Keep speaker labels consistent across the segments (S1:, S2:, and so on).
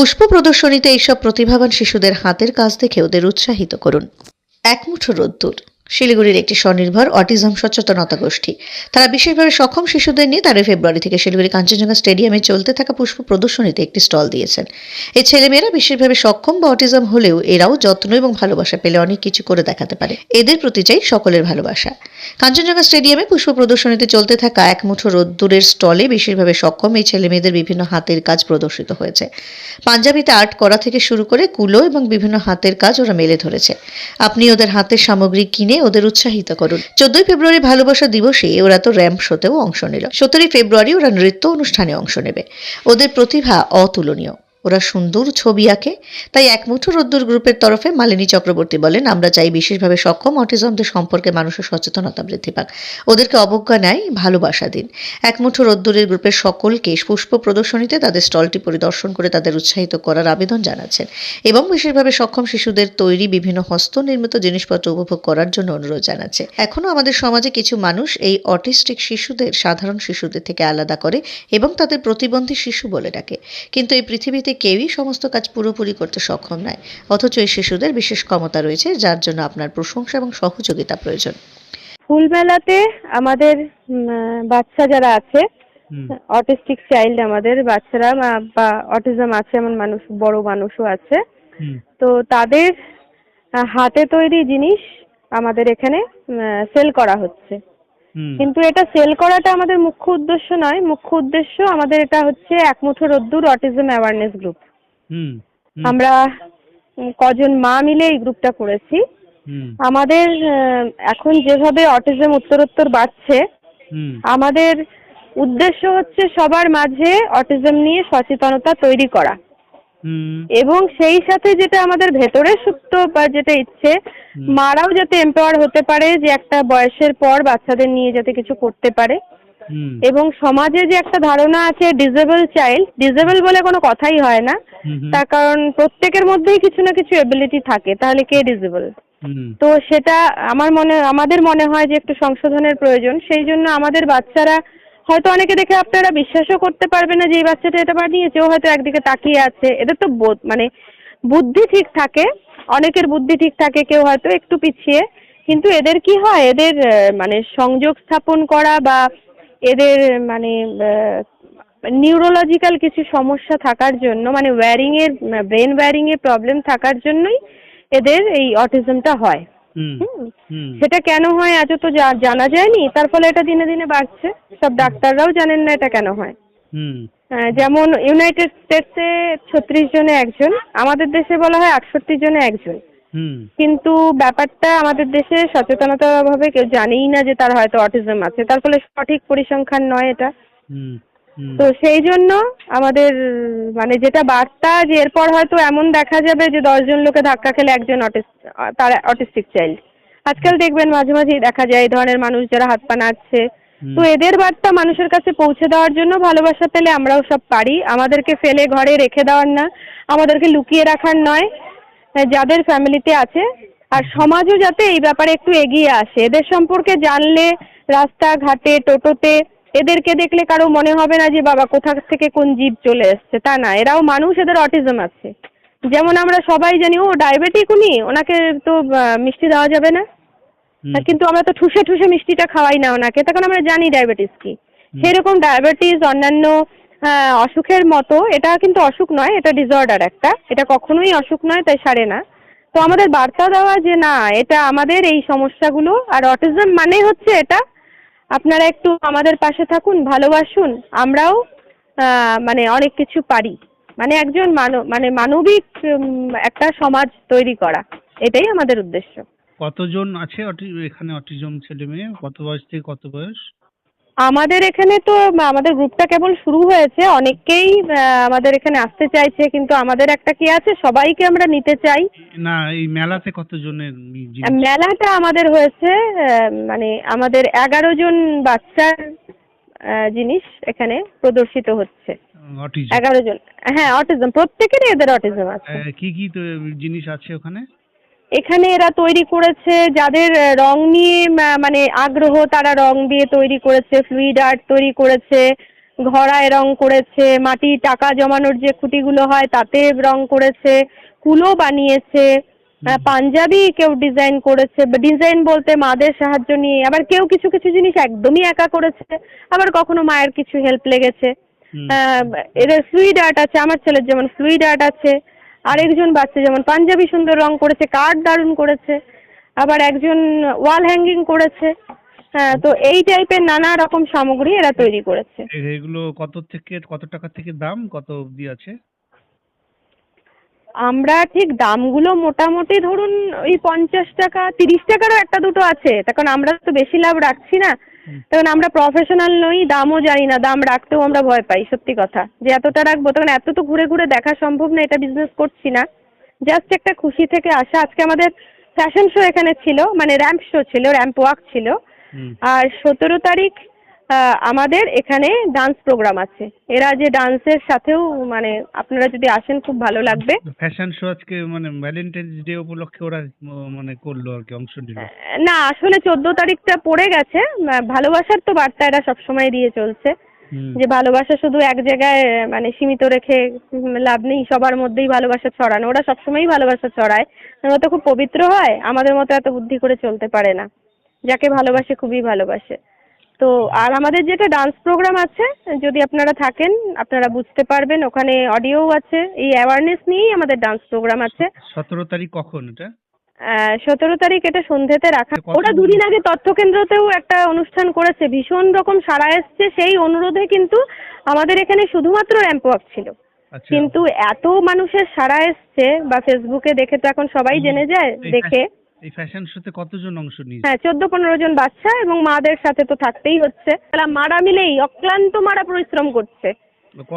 S1: পুষ্প প্রদর্শনীতে এইসব প্রতিভাবান শিশুদের হাতের কাজ দেখে ওদের উৎসাহিত করুন। একমুঠো রোদ্দুর। শিলিগুড়ির একটি স্বনির্ভর অটিজম সচেতনতা গোষ্ঠী। তারা বিশেষভাবে সক্ষম শিশুদের নিয়ে তারা ফেব্রুয়ারি থেকে শিলিগুড়ি কাঞ্চনজঙ্ঘা স্টেডিয়ামে চলতে থাকা পুষ্প প্রদর্শনীতে একটি স্টল দিয়েছেন। এই ছেলেমেয়েরা বিশেষভাবে সক্ষম বা অটিজম হলেও এরাও যত্ন এবং ভালোবাসা পেলে অনেক কিছু করে দেখাতে পারে। এদের প্রতি চাই সকলের ভালোবাসা। কাঞ্চনজঙ্ঘা স্টেডিয়ামে পুষ্প প্রদর্শনীতে চলতে থাকা এক মুঠো রোদ্দুরের স্টলে বিশেষভাবে সক্ষম এই ছেলেমেয়েদের বিভিন্ন হাতের কাজ প্রদর্শিত হয়েছে। পাঞ্জাবিতে আর্ট করা থেকে শুরু করে কুলো এবং বিভিন্ন হাতের কাজ ওরা মেলে ধরেছে। আপনি ওদের হাতের সামগ্রী কিনে ওদের উৎসাহিত করুন। চোদ্দই ফেব্রুয়ারি ভালোবাসা দিবসে ওরা তো র্যাম্প শোতেও অংশ নিল। সতেরোই ফেব্রুয়ারি ওরা নৃত্য অনুষ্ঠানে অংশ নেবে। ওদের প্রতিভা অতুলনীয়। ওরা সুন্দর ছবি আঁকে। তাই একমুঠো রোদ্দুর গ্রুপের তরফে মালিনী চক্রবর্তী বলেন, আমরা চাই বিশেষভাবে সক্ষম অটিজমদের সম্পর্কে মানুষের সচেতনতা বৃদ্ধি পাক। ওদেরকে অবজ্ঞা নেয় ভালোবাসা দিন। একমুঠো রোদ্দুরের গ্রুপের সকলকে পুষ্প প্রদর্শনীতে তাদের স্টলটি পরিদর্শন করে তাদের উৎসাহিত করার আবেদন জানাচ্ছেন এবং বিশেষভাবে সক্ষম শিশুদের তৈরি বিভিন্ন হস্তনির্মিত জিনিসপত্র উপভোগ করার জন্য অনুরোধ জানাচ্ছে। এখনও আমাদের সমাজে কিছু মানুষ এই অটিস্টিক শিশুদের, সাধারণ শিশুদের থেকে আলাদা করে এবং তাদের প্রতিবন্ধী শিশু বলে ডাকে। কিন্তু এই পৃথিবীতে কেউই সমস্ত কাজ পুরোপুরি করতে সক্ষম নয়। অথচ এই শিশুদের বিশেষ ক্ষমতা রয়েছে যার জন্য আপনার প্রশংসা এবং সহযোগিতা প্রয়োজন।
S2: ফুলমেলাতে আমাদের বাচ্চা যারা আছে অটিস্টিক চাইল্ড আমাদের বাচ্চারা বা- অটিজম আছে এমন মানুষ বড় মানুষও আছে। তো তাদের হাতে তৈরি জিনিস আমাদের এখানে সেল করা হচ্ছে। কিন্তু এটা সেল করাটা আমাদের মুখ্য উদ্দেশ্য নয়। মুখ্য উদ্দেশ্য আমাদের এটা হচ্ছে একমুঠো রোদ্দুর অটিজম অ্যাওয়ারনেস গ্রুপ আমরা কজন মা মিলে এই গ্রুপটা করেছি। আমাদের এখন যেভাবে অটিজম উত্তরোত্তর বাড়ছে আমাদের উদ্দেশ্য হচ্ছে সবার মাঝে অটিজম নিয়ে সচেতনতা তৈরি করা। এবং সেই সাথে যেটা আমাদের ভেতরে সুপ্ত বা যেটা ইচ্ছে মারাও যাতে এম্পাওয়ার হতে পারে যে একটা বয়সের পর বাচ্চাদের নিয়ে যাতে কিছু করতে পারে। এবং সমাজে যে একটা ধারণা আছে ডিজেবল চাইল্ড ডিজেবল বলে কোনো কথাই হয় না। তার কারণ প্রত্যেকের মধ্যেই কিছু না কিছু এবিলিটি থাকে তাহলে কে ডিজেবল তো সেটা আমার মনে আমাদের মনে হয় যে একটু সংশোধনের প্রয়োজন। সেই জন্য আমাদের বাচ্চারা হয়তো অনেকে দেখে আপনারা বিশ্বাসও করতে পারবে না যে এই বাচ্চাটা এটা বানিয়েছে, ও হয়তো একদিকে তাকিয়ে আছে। এদের তো বোধ মানে বুদ্ধি ঠিক থাকে, অনেকের বুদ্ধি ঠিক থাকে কেউ হয়তো একটু পিছিয়ে, কিন্তু এদের কি হয়? এদের মানে সংযোগ স্থাপন করা বা এদের মানে নিউরোলজিক্যাল কিছু সমস্যা থাকার জন্য মানে ওয়্যারিং এর, ব্রেন ওয়্যারিং এর প্রবলেম থাকার জন্যই এদের এই অটিজমটা হয়। সেটা কেন হয় আজও তো জানা যায়নি। তার ফলে এটা দিনে দিনে বাড়ছে। সব ডাক্তাররাও জানেন না এটা কেন হয়। যেমন ইউনাইটেড স্টেটসে ছত্রিশ জনে একজন আমাদের দেশে বলা হয় আটষট্টি জনে একজন।
S3: হুম।
S2: কিন্তু ব্যাপারটা আমাদের দেশে সচেতনতাভাবে কেউ জানেই না যে তার হয়তো অটিজম আছে। তার ফলে সঠিক পরিসংখ্যান নয় এটা। তো সেই জন্য আমাদের মানে যেটা বার্তা যে এরপর হয়তো এমন দেখা যাবে যে দশজন লোকে ধাক্কা খেলে একজন তার অটিস্টিক চাইল্ড। আজকাল দেখবেন মাঝে মাঝেই দেখা যায় এই ধরনের মানুষ যারা হাত পা
S3: হুম,
S2: তো এদের বার্তা মানুষের কাছে পৌঁছে দেওয়ার জন্য ভালোবাসা পেলে আমরাও সব পারি। আমাদেরকে ফেলে ঘরে রেখে দেওয়ার না আমাদেরকে লুকিয়ে রাখার নয়। যাদের ফ্যামিলিতে আছে আর সমাজও যাতে এই ব্যাপারে একটু এগিয়ে আসে। এদের সম্পর্কে জানলে রাস্তাঘাটে টোটোতে এদেরকে দেখলে কারও মনে হবে না যে বাবা কোথা থেকে কোন জীব চলে এসছে তা না। এরাও মানুষ এদের অটিজম আছে। যেমন আমরা সবাই জানি ও ডায়াবেটিক উনি ওনাকে তো মিষ্টি দেওয়া যাবে না। কিন্তু আমরা তো ঠুসে ঠুসে মিষ্টিটা খাওয়াই না ওনাকে তখন আমরা জানি ডায়াবেটিস কি। সেরকম ডায়াবেটিস অন্যান্য অসুখের মতো এটা কিন্তু অসুখ নয় এটা ডিসঅর্ডার একটা। এটা কখনোই অসুখ নয় তাই সারে না। তো আমাদের বার্তা দেওয়া যে না এটা আমাদের এই সমস্যাগুলো আর অটিজম মানে হচ্ছে এটা আপনারা একটু আমাদের পাশে থাকুন, ভালোবাসুন, আমরাও মানে অনেক কিছু পারি। মানে একজন মানব মানে মানবিক একটা সমাজ তৈরি করা, এটাই আমাদের উদ্দেশ্য।
S3: কতজন আছে এখানে অটিজম ছেলে মেয়ে কত বয়স থেকে কত বয়স?
S2: আমাদের এখানে তো আমাদের গ্রুপটা কেবল শুরু হয়েছে অনেকেই আমাদের এখানে আসতে চাইছে কিন্তু আমাদের একটা কি আছে সবাইকে আমরা নিতে চাই।
S3: না এই মেলাতে কতজনের
S2: মেলাটা আমাদের হয়েছে মানে আমাদের এগারো জন বাচ্চার জিনিস এখানে প্রদর্শিত হচ্ছে।
S3: অটিজম
S2: এগারো জন হ্যাঁ অটিজম প্রত্যেকেরই এদের অটিজম আছে।
S3: কি কি জিনিস আছে ওখানে?
S2: এখানে এরা তৈরি করেছে যাদের রং নিয়ে মানে আগ্রহ তারা রং দিয়ে তৈরি করেছে ফ্লুইড আর্ট তৈরি করেছে ঘড়ায় রং করেছে মাটি টাকা জমানোর যে খুঁটিগুলো হয় তাতে রং করেছে কুলো বানিয়েছে পাঞ্জাবি কেউ ডিজাইন করেছে ডিজাইন বলতে মাদের সাহায্য নিয়ে আবার কেউ কিছু কিছু জিনিস একদমই একা করেছে আবার কখনো মায়ের কিছু হেল্প লেগেছে। এদের ফ্লুইড আর্ট আছে আমার ছেলের যেমন ফ্লুইড আর্ট আছে আরেকজন বাচ্চা, যেমন পাঞ্জাবি সুন্দর রং করেছে কার্ড দারুণ করেছে, আবার একজন ওয়াল হ্যাঙ্গিং করেছে। হ্যাঁ তো এই টাইপের নানা রকম সামগ্রী এরা তৈরি করেছে।
S3: এগুলো কত থেকে, কত টাকা থেকে দাম? কত অবধি আছে?
S2: আমরা ঠিক দামগুলো মোটামুটি ধরুন ওই পঞ্চাশ টাকা তিরিশ টাকারও একটা দুটো আছে। তখন আমরা তো বেশি লাভ রাখছি না। তখন আমরা প্রফেশনাল নই দামও জানি না দাম রাখতেও আমরা ভয় পাই সত্যি কথা। যে এতটা রাখব তখন এত তো ঘুরে ঘুরে দেখা সম্ভব না এটা বিজনেস করছি না। জাস্ট একটা খুশি থেকে আসা। আজকে আমাদের ফ্যাশন শো এখানে ছিল মানে র্যাম্প শো ছিল র্যাম্প ওয়াক ছিল। আর সতেরো তারিখ আমাদের এখানে ডান্স প্রোগ্রাম আছে। এরা যে ডান্সের সাথেও মানে আপনারা যদি আসেন খুব ভালো লাগবে।
S3: ফ্যাশন শো আজকে মানে ভ্যালেন্টাইন্স ডে উপলক্ষে ওরা মানে করল আর কি অংশ নিল।
S2: না আসলে চোদ্দ তারিখটা পড়ে গেছে। ভালোবাসার তো বার্তা এরা সবসময় দিয়ে চলছে। যে ভালোবাসা শুধু এক জায়গায় মানে সীমিত রেখে লাভ নেই সবার মধ্যেই ভালোবাসা ছড়ানো। ওরা সবসময়ই ভালোবাসা ছড়ায়। ওরা তো খুব পবিত্র হয় আমাদের মতো এত বুদ্ধি করে চলতে পারে না। যাকে ভালোবাসে খুবই ভালোবাসে। তো আর আমাদের যেটা ডান্স প্রোগ্রাম আছে যদি আপনারা থাকেন আপনারা বুঝতে পারবেন ওখানে অডিও আছে। এই অ্যাওয়ারনেস নিয়েই আমাদের ডান্স প্রোগ্রাম আছে।
S3: সতেরো তারিখ কখন এটা?
S2: সতেরো তারিখ এটা সন্ধ্যেতে রাখা। ওটা দুদিন আগে তথ্য কেন্দ্রতেও একটা অনুষ্ঠান করেছে। ভীষণ রকম সাড়া এসছে। সেই অনুরোধে কিন্তু আমাদের এখানে শুধুমাত্র র্যাম্প ওয়াক ছিল।
S3: আচ্ছা।
S2: কিন্তু এত মানুষের সাড়া এসছে বা ফেসবুকে দেখে তো এখন সবাই জেনে যায় দেখে।
S3: এই ফ্যাশন শোতে কতজন অংশ নিয়েছে?
S2: হ্যাঁ চোদ্দ পনেরো জন বাচ্চা এবং মাদের সাথে তো থাকতেই হচ্ছে। তারা মারা মিলেই অক্লান্ত মারা পরিশ্রম করছে।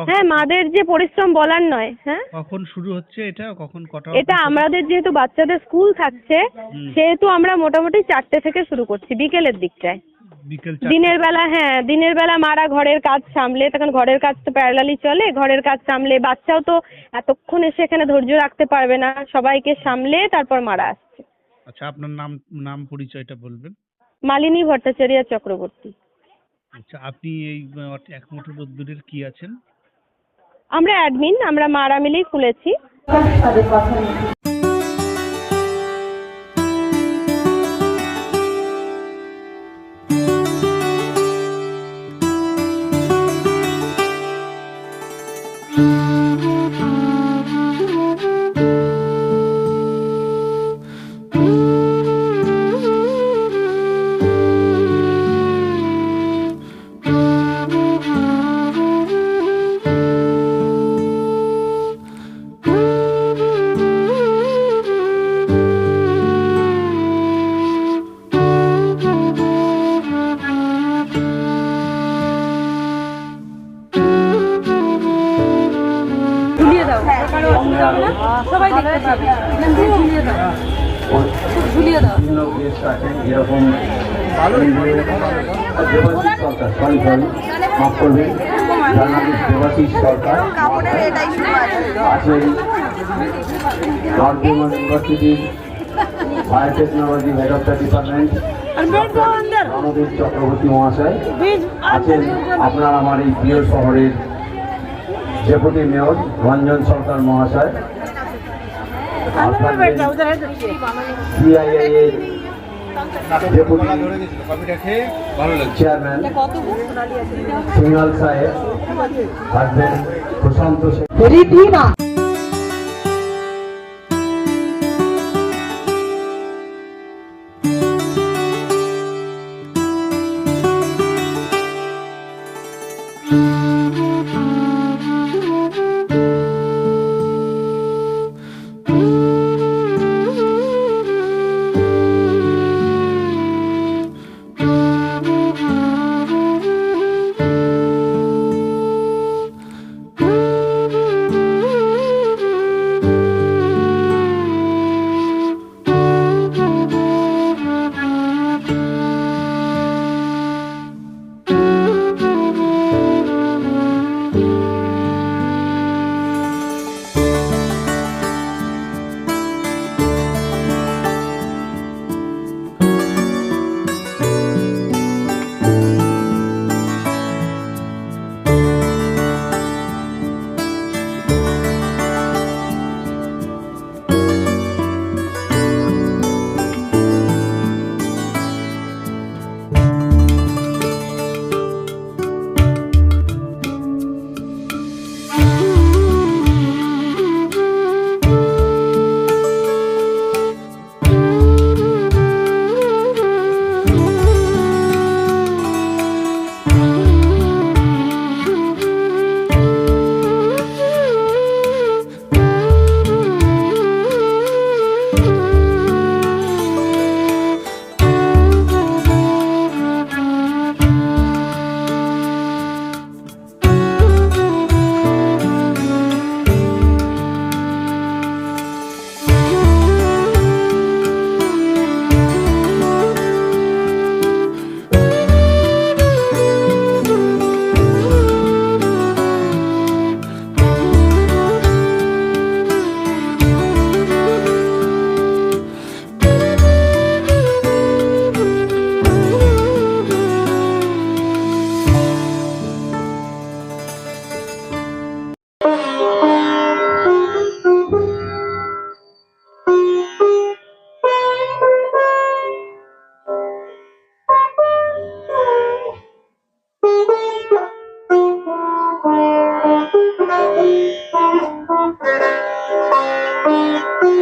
S2: হ্যাঁ মাদের যে পরিশ্রম বলার নয় হ্যাঁ।
S3: কখন শুরু হচ্ছে এটা? কখন কটা
S2: এটা আমাদের যেহেতু বাচ্চাদের স্কুল থাকছে সেহেতু আমরা মোটামুটি চারটে থেকে শুরু করছি বিকেলের দিকটায়। দিনের বেলা হ্যাঁ দিনের বেলা মারা ঘরের কাজ সামলে তখন ঘরের কাজ তো প্যারালালি চলে ঘরের কাজ সামলে বাচ্চাও তো এতক্ষণ এসে এখানে ধৈর্য রাখতে পারবে না সবাইকে সামলে তারপর মারা আসছে
S3: আচ্ছা আপনার নাম নাম পরিচয়টা বলবেন।
S2: মালিনী ভট্টাচার্য চক্রবর্তী।
S3: আচ্ছা আপনি এই এক মুঠো রোদ্দুরের কি আছেন?
S2: আমরা অ্যাডমিন আমরা মারা মিলেই খুলেছি
S4: ঝুলিয়ে দাও। সবাই দেখতে পাবে। ঝুলিয়ে দাও। ঝুলিয়ে
S5: সরকার সরি সরি মাফ করবেন জার্নালিস্ট দেবাশিস সরকার আছেন নর্থ বেঙ্গল ইউনিভার্সিটির biotechnology head of the department Ranbir Chakraborty মহাশয় আছেন আপনার আমার এই প্রিয় শহরের ডেপুটি মেয়র রঞ্জন সরকার মহাশয় আর থাকবেন সিআইআই এর ডেপুটি চেয়ারম্যান সিঙ্গাল সাহেব থাকবেন প্রশান্ত শেখ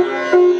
S6: Thank you.